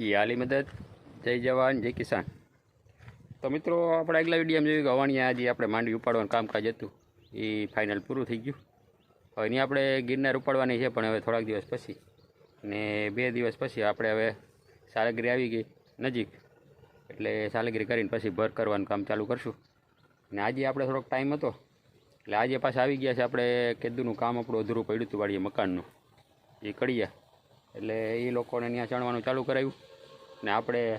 આલી મદદ. જય જવાન, જય કિસાન. તો મિત્રો, આપણે આગલા વિડીયોમાં જોયું કે અવાણિયા જે આપણે માંડવી ઉપાડવાનું કામકાજ હતું, એ ફાઇનલ પૂરું થઈ ગયું. હવે એની આપણે ગિરનાર ઉપાડવાની છે, પણ હવે થોડાક દિવસ પછી. ને બે દિવસ પછી આપણે હવે સાલગીરી આવી ગઈ નજીક. એટલે સાલગીરી કરીને પછી ભર કરવાનું કામ ચાલુ કરશું. ને આજે આપણે થોડોક ટાઈમ હતો. એટલે આજે પાછા આવી ગયા છે, આપણે કેદુનું કામ આપણું અધૂરું પડ્યું હતું વાળીએ મકાનનું. એ કડિયા એટલે એ લોકોને ત્યાં ચણવાનું ચાલુ કરાવ્યું ને આપણે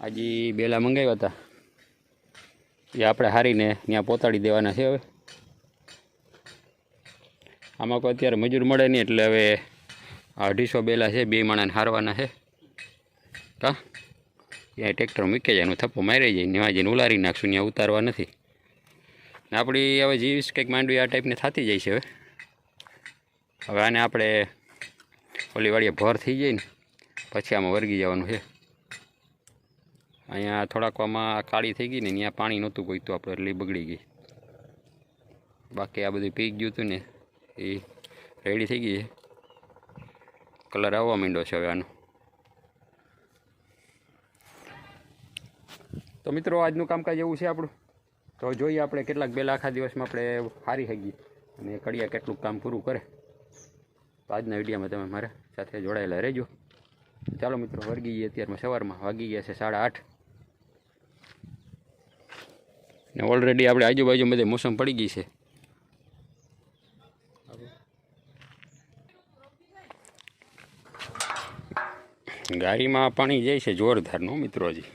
આજે બેલા મંગાવ્યા હતા. એ આપણે હારીને ત્યાં પહોંચાડી દેવાના છે હવે. આમાં કોઈ અત્યારે મજૂર મળે નહીં એટલે હવે અઢીસો બેલા છે, બે માણાને હારવાના છે. કા? ત્યાં ટ્રેક્ટર મૂકી જાય થપ્પો મારી જાય ને જઈને ઉલારી નાખશું ત્યાં ઉતારવા નથી. ને આપણી હવે જીવીશ કંઈક માંડવી આ ટાઈપની થતી જાય છે હવે. હવે આને આપણે ઓલી વાડીએ ભર થઈ જાય ને, પછી આમાં વર્ગી જવાનું છે. અહીંયા થોડાક આમાં કાળી થઈ ગઈ ને ત્યાં પાણી નહોતું પહોંચતું આપણે, એટલે બગડી ગઈ. બાકી આ બધું પી ગયું હતું ને, એ રેડી થઈ ગઈ છે. કલર આવવા માંડ્યો છે હવે આનો. તો મિત્રો, આજનું કામકાજ એવું છે આપણું? તો જોઈએ આપણે કેટલાક બેલા આખા દિવસમાં આપણે હારી શકીએ અને કડિયા કેટલું કામ પૂરું કરે. તો આજના વિડીયોમાં તમે મારા સાથે જોડાયેલા રહેજો. ચાલો મિત્રો, વર્ગી ગઈએ અત્યારમાં સવારમાં. વાગી ગયા છે સાડા આઠ. ને ઓલરેડી આપણે આજુબાજુ બધે મોસમ પડી ગઈ છે. ગાડીમાં પાણી જાય છે જોરદારનું મિત્રો હજી?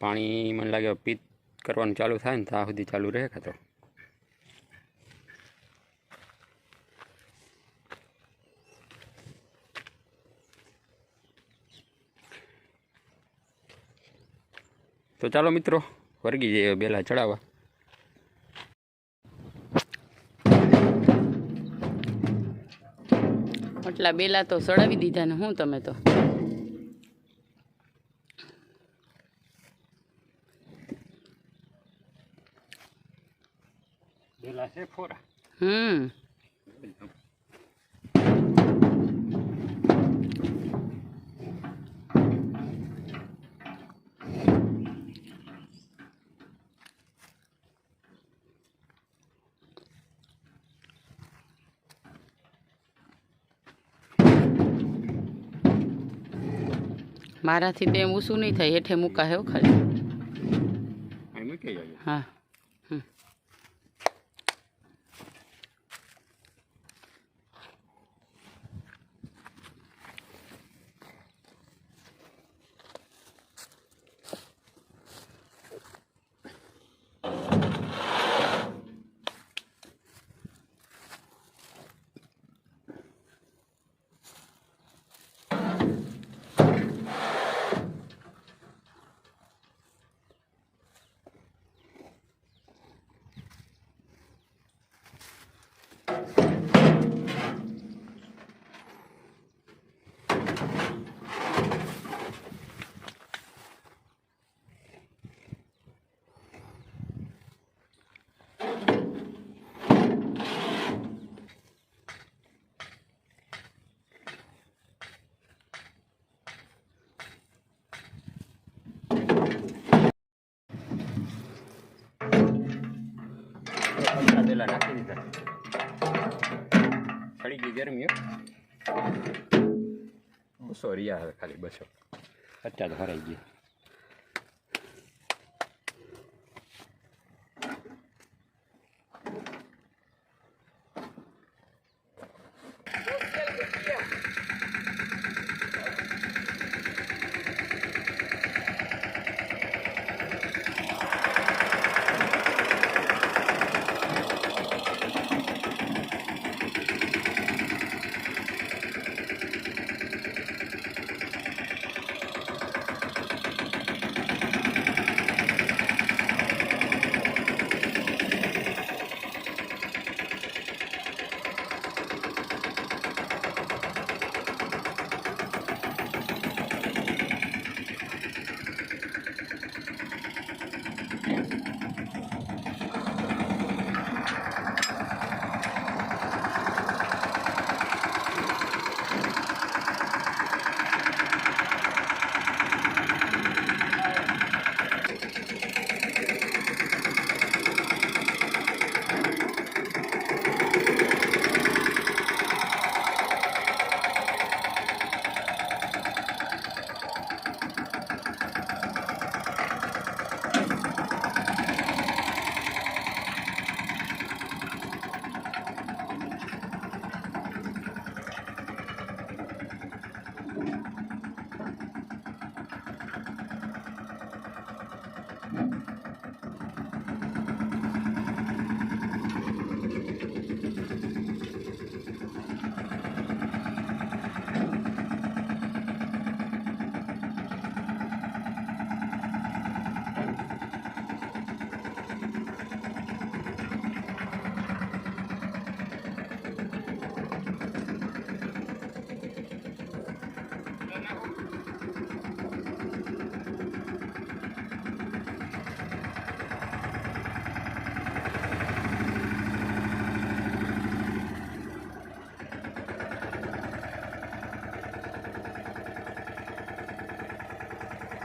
પાણી મને લાગે પીત કરવાનું ચાલુ થાય ને ત્યાં સુધી ચાલુ રહે તો? ચાલો મિત્રો વર્ગી જઈએ બેલા ચડાવવા. આટલા બેલા તો સડાવી દીધા ને હું તમે તો? બેલા છે ફોરા હમ. મારાથી તો એમ ઊંસું નહીં થાય હેઠે મૂકા હે ખાલી. હા હમ. પંદરા બેલા નાખી દીધા સડી ગઈ ગરમી બસો હવે ખાલી બસો. પચાસ ભરાઈ ગઈ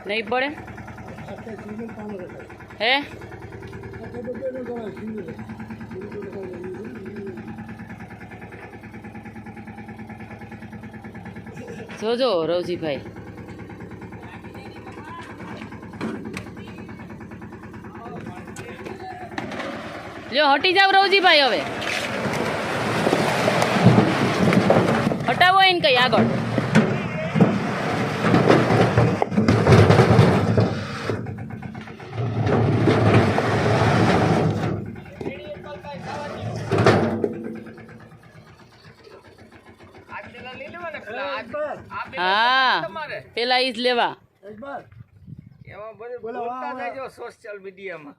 નહીં પડે? હે? જોજો રવજીભાઈ. લ્યો હટી જાવ રવજીભાઈ હવે. હટાવો એને કઈ આગળ. હા. પેલા ઈ જ લેવા. એમાં બધું બોલતા જજો સોશિયલ મીડિયામાં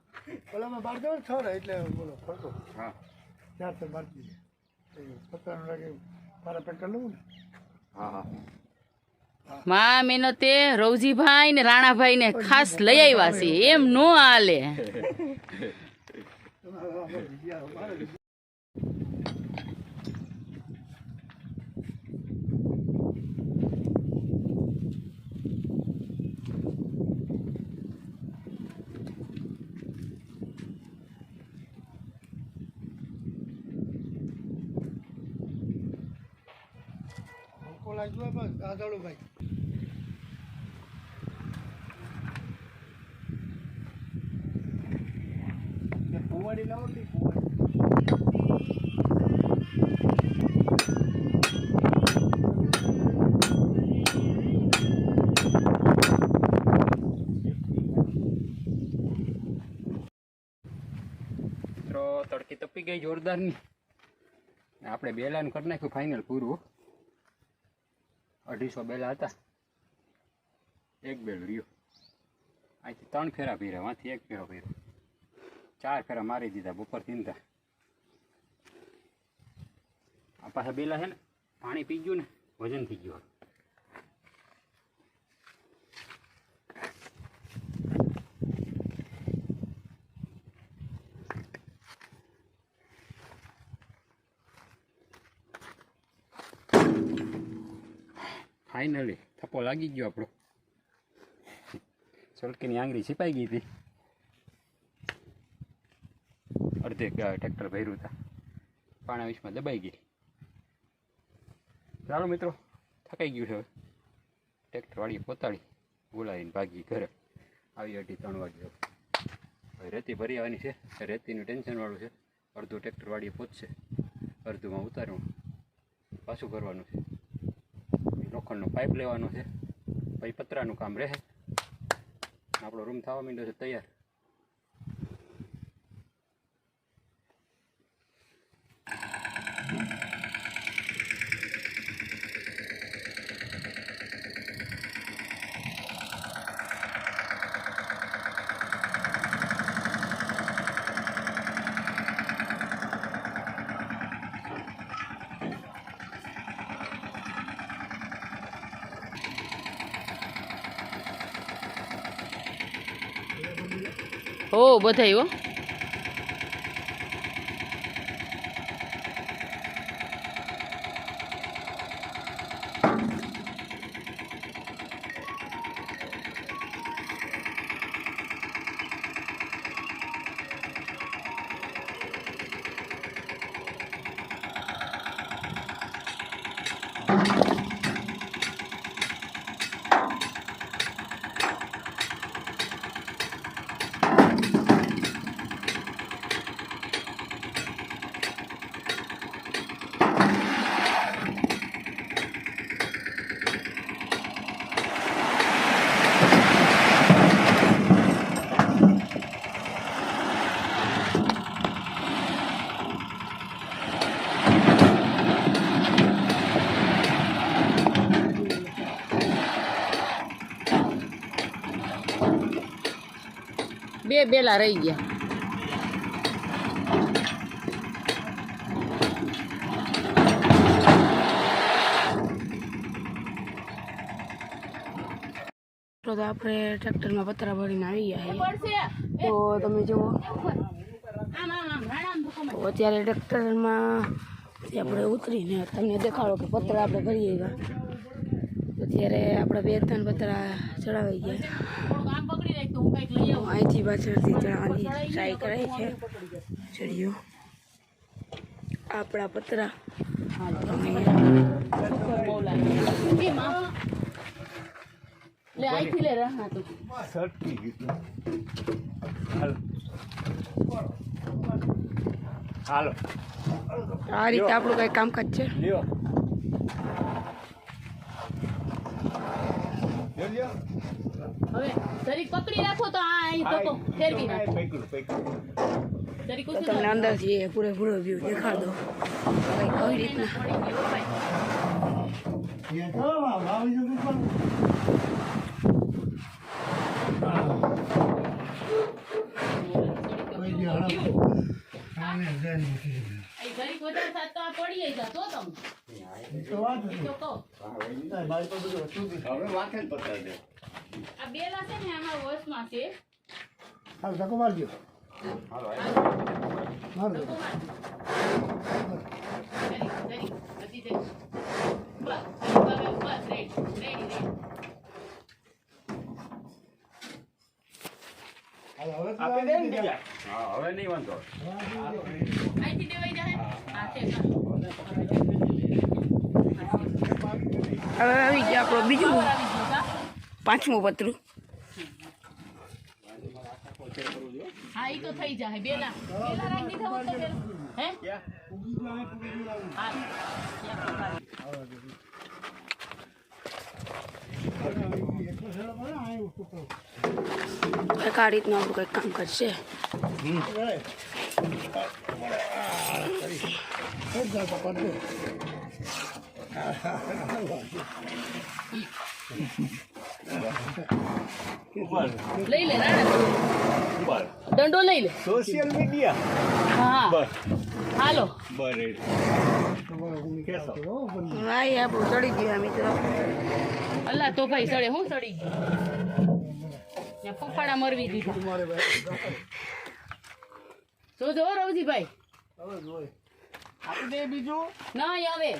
ઓલામાં બાર દો છો એટલે બોલો ખોટો હા. ચાર તો બાર દીધે પતરાનું લાગે મારા પેટ્રોલ લઉં ને. હા હા. મા મહેનતે રવજીભાઈ ને રાણાભાઈ ને ખાસ લઈ આવ્યા છે. એમ નો હાલે. ભૂકો લાગ્યો બસ ભાઈ. કુવાડી લાવો તી તડકી તપી ગઈ જોરદારની. ને આપણે બેલાન કરી નાખ્યું ફાઇનલ પૂરું. અઢીસો બેલા હતા. એક બેલ રહ્યો. અહીંથી ત્રણ ફેરા ભર્યા વાંથી એક ફેરો પીર્યો ચાર ફેરા મારી દીધા બપોર ચિંતા આ પાછા બેલા છે ને, પાણી પી ગયું ને, વજન થઈ ગયું ફાઇનલી થપ્પો લાગી ગયો આપણો. સોલકીની આંગળી છીપાઈ ગઈ હતી. અડધે ટ્રેક્ટર ભર્યું હતા પાણા વીસમાં દબાઈ ગઈ. ચાલો મિત્રો, થકાઈ ગયું છે હવે. ટ્રેક્ટર વાળી પોતાડી બોલાવીને ભાગી ઘરે. આવી અઢી ત્રણ વાગે રેતી ભરી આવવાની છે. રેતીનું ટેન્શનવાળું છે. અડધું ટ્રેક્ટર વાળીએ પહોંચશે અડધુંમાં ઉતારવું. પાછું ભરવાનું છે. લોખંડનો પાઇપ લેવાનો છે. પછી પતરાનું કામ રહે. આપણો રૂમ થવા માંડ્યો છે તૈયાર. હો બધાય હો. બે બેલા રહી ગયા. તો તો આપણે ટ્રેક્ટરમાં પતરા ભરીને આવી ગયા તો તમે જુઓ. તો અત્યારે ટ્રેક્ટરમાં આપણે ઉતરીને તમને દેખાડો કે પતરા આપણે ભરીએ ગયા અત્યારે આપણે બે ત્રણ પતરા ચડાવી ગયા. અહીંથી પાછળથી ચડાવવાની ટ્રાય કરાય છે. ચડ્યો આપણા પતરા. બહુ લાગે એ લે અહીંથી લે રહા તું. હાલો. આ રીતે આપણું કંઈ કામકાજ છે? લ્યો લ્યો. હવે જરીક પકડી રાખો તો આ અહીં તો ફેરવી નાખો. પૈકડું પૈકડું જરીક તો ઓછું તમને અંદરથી એ પૂરેપૂરો વ્યૂ દેખાડ દો. કંઈ કઈ રીતના? જરીક વધારે સાત તો આ પડી જાય તો તમે. તો કહો. હવે જ પતાવી દે. આ બેલા છે ને આમાં વશમાં છે. હાલ ધક્કો મારજો જરીક બસ હવે નહીં વાંધો અહીંથી દેવાઈ જાય હા તે હવે આવી ગયા આપણું બીજું? પાંચમું પતરું. હા એ તો થઈ જાય બેલા. બેલા રાખી દીધા હોત તો હે? કંઈક આ રીતનું આપણું કંઈક કામકાજ છે લઈ લે દંડો લઈ લે. સોશિયલ મીડિયા હા. બસ. હાલો. બરે કેસો હા એ ચડી ગયા મિત્રો. અલ્લા તો ભાઈ સડે હું સડી ગયું ત્યાં મરવી દીધું. જો જો રવજીભાઈ. આપી દે બીજું ના હવે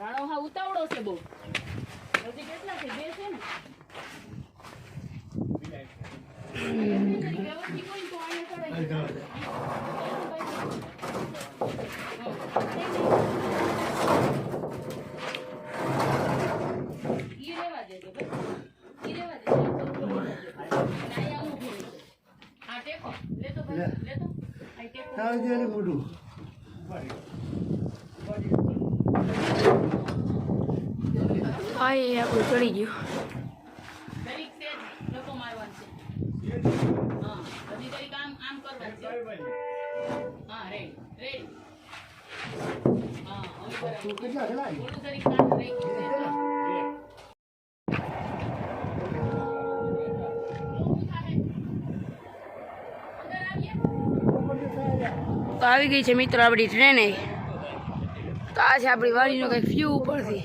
રાણો હા ઉતાવળો છે બહુ. હજી કેટલા છે બે છે ને વ્યવસ્થિત હોય ને તો અહીંયા ચડાઈ ઈ રહેવા દેજો બસ. ઈ રહેવા દેજો. અને અહીંયા ઊભું રહેજો. આ ટેકો લેતો ભાઈ લેતો અહીં આપણું ચડી ગયું. આવી ગઈ છે મિત્રો આપણી ટ્રેન તો આ છે આપણી વાડીનો કંઈક વ્યૂ ઉપરથી.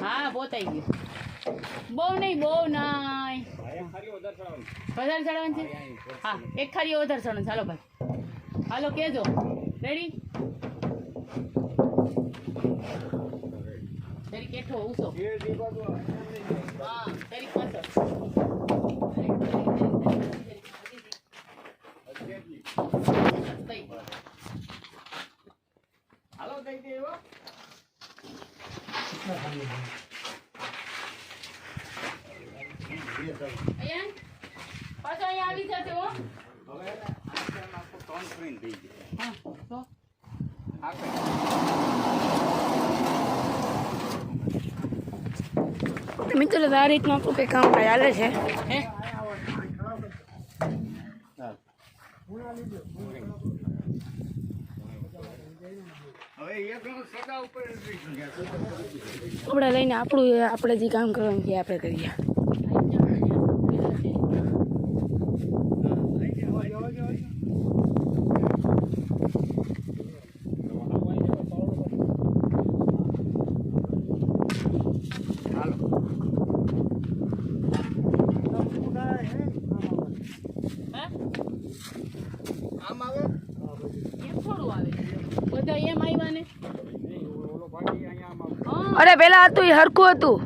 હા પોતાઈ ગયું. બહુ નહીં બહુ નહીં. વધારે ચડવાનું છે? હા એક ખાલી વધારે ચડવાનું ચાલો ભાઈ. હાલો કેજો. રેડી જરી કેઠો ઉસો હા જરી પાછળ હાલો દઈ દે એવો અહીંયા પાછો અહીંયા આવી જશે હો હા તો તો આ રીતનું આપણું કંઈ કામ ચાલે છે. હે? હવે એક સગા ઉપર આપણે લઈને આપણું આપણે જે કામ કરવાનું છે આપણે કરીએ. પેલા હતું, એ હરખું હતું.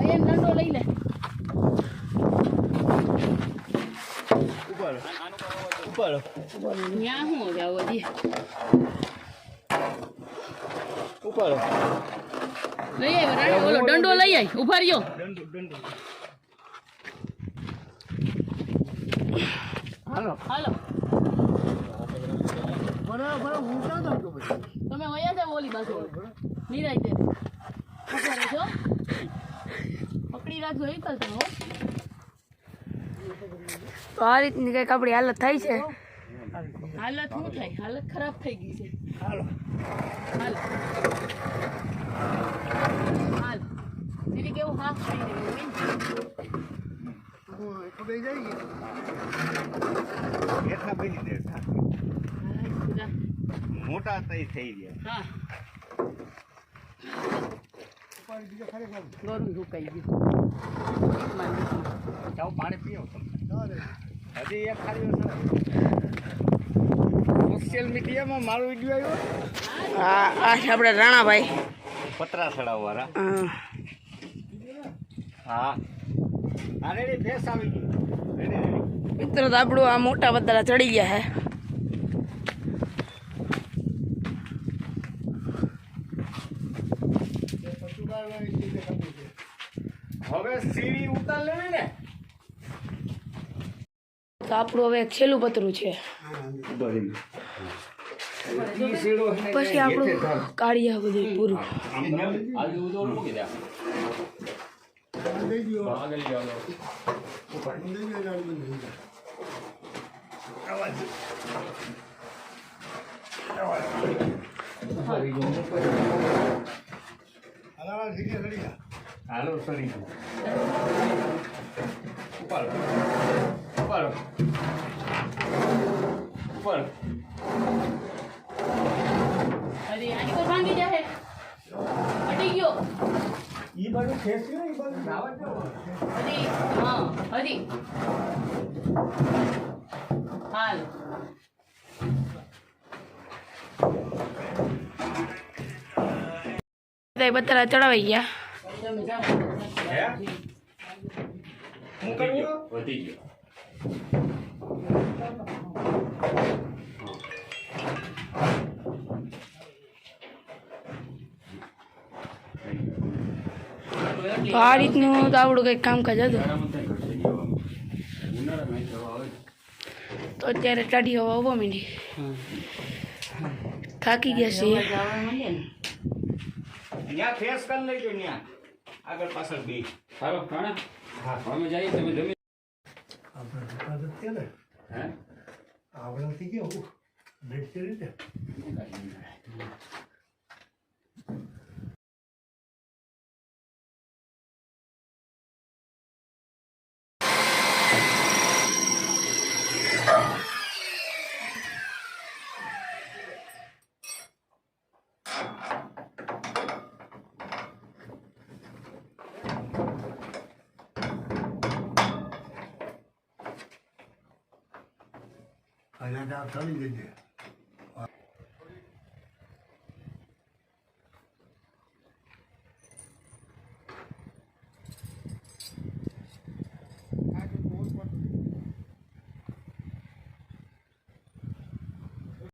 આ દંડો લઈ આવો આવ્યો ઓલો દંડો લઈ આય ઊભા રહ્યો હાલો હાલો. બરાબર હું ક્યાં જાઉં છું તમે વયા જાવ ઓલી બાજુ. નિરાય દે. ઊભા પકડી રાખજો એકલતા હો. તો આ રીતની કંઈક આપણી હાલત થાય છે? હાલત શું થાય? હાલત ખરાબ થઈ ગઈ છે. હાલો. હાલ. હાલ. દીદી કેવું હા ખાઈ રહ્યું હોય? ને હું એક બે જઈએ બની દે મોટા તઈ થઈ ગયા હા ઉપાડી બીજા ખરેખર ગોરું સુકાઈ ગયું એકમાં દીકરી. જાઓ પાણી પીઓ તમે ના રે હજી એક ખાલી સોશિયલ મીડિયામાં મારો વીડિયો આવ્યો આ આ છે આપણે રાણાભાઈ પતરા ચડાવવાળા હા. હા હા રેડી ફેસ આવી ગયું રેડી રેડી મિત્રો તો આપણું આ મોટા બદલા ચડી ગયા હે હવે સીડી ઉતાર લેવી ને તો આપણું હવે છેલ્લું પતરું છે. પછી આપણું પૂરું આજુ બધું ઘડી હાલો સરી. ઉપાડો. ઉપાડો ઉપાડો અરે આની તો ભાંગી જાહે. અડી ગયો. ઈ બાજુ ખેંચ્યું ઈ બાજુ નાવા જાવ. હજી હા હરી. હાલ. બતરા ચડાવાઈ ગયા. હે? હું કરવું વધી ગયો. તો આ રીતનું તો આપણું કંઈક કામકાજ હતું ઉનાળામાં થાય ઘટશે નહીં હવામાં. ઉનાળામાં અહીં હવા આવે ને. તો અત્યારે ટાઢી હવા આવવા માંડી થાકી ગયા છીએ જવા માંડે ને ત્યાં ફેસ કરી લેજો ત્યાં આગળ પાછળ બે હાલો રાણા હા અમે જઈએ તમે જમી આપણે છે ને હે આપણે થઈ ગયો બેટ છે રીતે અહીંયા ચડી જજે